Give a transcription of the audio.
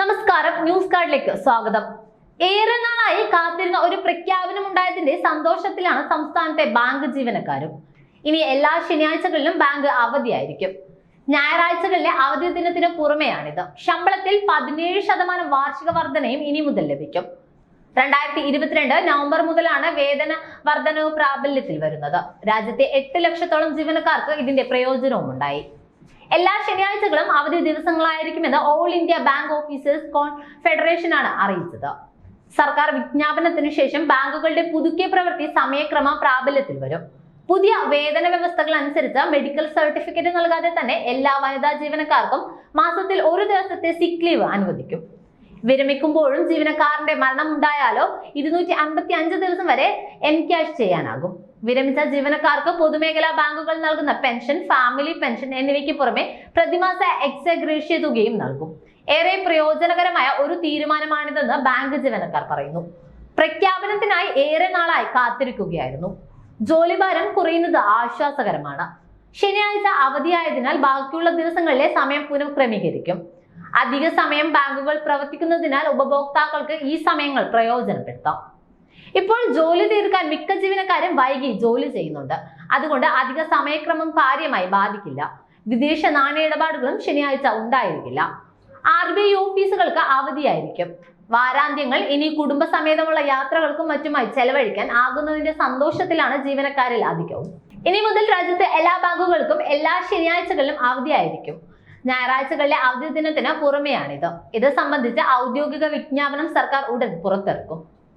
നമസ്കാരം ന്യൂസ് കാർഡിലേക്ക് സ്വാഗതം. ഏറെ നാളായി കാത്തിരുന്ന ഒരു പ്രഖ്യാപനം ഉണ്ടായതിന്റെ സന്തോഷത്തിലാണ് സംസ്ഥാനത്തെ ബാങ്ക് ജീവനക്കാരും. ഇനി എല്ലാ ശനിയാഴ്ചകളിലും ബാങ്ക് അവധിയായിരിക്കും. ഞായറാഴ്ചകളിലെ അവധി ദിനത്തിന് പുറമെയാണിത്. ശമ്പളത്തിൽ പതിനേഴ് ശതമാനം വാർഷിക വർധനയും ഇനി മുതൽ ലഭിക്കും. രണ്ടായിരത്തി ഇരുപത്തിരണ്ട് നവംബർ മുതലാണ് വേതന വർധനവ് പ്രാബല്യത്തിൽ വരുന്നത്. രാജ്യത്തെ എട്ട് ലക്ഷത്തോളം ജീവനക്കാർക്ക് ഇതിന്റെ പ്രയോജനവും ഉണ്ടായി എല്ലാ ശനിയാഴ്ചകളും അവധി ദിവസങ്ങളായിരിക്കുമെന്ന് ഓൾ ഇന്ത്യ ബാങ്ക് ഓഫീസേഴ്സ് കോൺഫെഡറേഷനാണ് അറിയിച്ചത്. സർക്കാർ വിജ്ഞാപനത്തിന് ശേഷം ബാങ്കുകളുടെ പുതുക്കിയ പ്രവൃത്തി സമയക്രമം പ്രാബല്യത്തിൽ വരും. പുതിയ വേതന വ്യവസ്ഥകൾ അനുസരിച്ച് മെഡിക്കൽ സർട്ടിഫിക്കറ്റ് നൽകാതെ തന്നെ എല്ലാ വനിതാ ജീവനക്കാർക്കും മാസത്തിൽ ഒരു ദിവസത്തെ സിക്ക് ലീവ് അനുവദിക്കും. വിരമിക്കുമ്പോഴും ജീവനക്കാരന്റെ മരണം ഉണ്ടായാലോ ഇരുന്നൂറ്റി അൻപത്തി അഞ്ച് ദിവസം വരെ എൻക്യാഷ് ചെയ്യാനാകും. വിരമിച്ച ജീവനക്കാർക്ക് പൊതുമേഖലാ ബാങ്കുകൾ നൽകുന്ന പെൻഷൻ ഫാമിലി പെൻഷൻ എന്നിവയ്ക്ക് പുറമെ പ്രതിമാസ എക്സഗ്രേഷ്യ തുകയും നൽകും. ഏറെ പ്രയോജനകരമായ ഒരു തീരുമാനമാണിതെന്ന് ബാങ്ക് ജീവനക്കാർ പറയുന്നു. പ്രഖ്യാപനത്തിനായി ഏറെ നാളായി കാത്തിരിക്കുകയായിരുന്നു. ജോലിഭാരം കുറയുന്നത് ആശ്വാസകരമാണ്. ശനിയാഴ്ച അവധിയായതിനാൽ ബാക്കിയുള്ള ദിവസങ്ങളിലെ സമയം പുനഃക്രമീകരിക്കും. അധിക സമയം ബാങ്കുകൾ പ്രവർത്തിക്കുന്നതിനാൽ ഉപഭോക്താക്കൾക്ക് ഈ സമയങ്ങൾ പ്രയോജനപ്പെടുത്താം. ഇപ്പോൾ ജോലി തീർക്കാൻ മിക്ക ജീവനക്കാരും വൈകി ജോലി ചെയ്യുന്നുണ്ട്. അതുകൊണ്ട് അധിക സമയക്രമം കാര്യമായി ബാധിക്കില്ല. വിദേശ നാണയ ഇടപാടുകളും ശനിയാഴ്ച ഉണ്ടായിരിക്കില്ല. ആർ ബി ഐ ഓഫീസുകൾക്ക് അവധിയായിരിക്കും. വാരാന്ത്യങ്ങൾ ഇനി കുടുംബസമേതമുള്ള യാത്രകൾക്കും മറ്റുമായി ചെലവഴിക്കാൻ ആകുന്നതിന്റെ സന്തോഷത്തിലാണ് ജീവനക്കാരിൽ അധികവും ഇനി മുതൽ രാജ്യത്തെ എല്ലാ ബാങ്കുകൾക്കും എല്ലാ ശനിയാഴ്ചകളിലും അവധിയായിരിക്കും. ഞായറാഴ്ചകളിലെ അവധി ദിനത്തിന് പുറമെയാണിത്. ഇത് സംബന്ധിച്ച് ഔദ്യോഗിക വിജ്ഞാപനം സർക്കാർ ഉടൻ പുറത്തിറക്കും.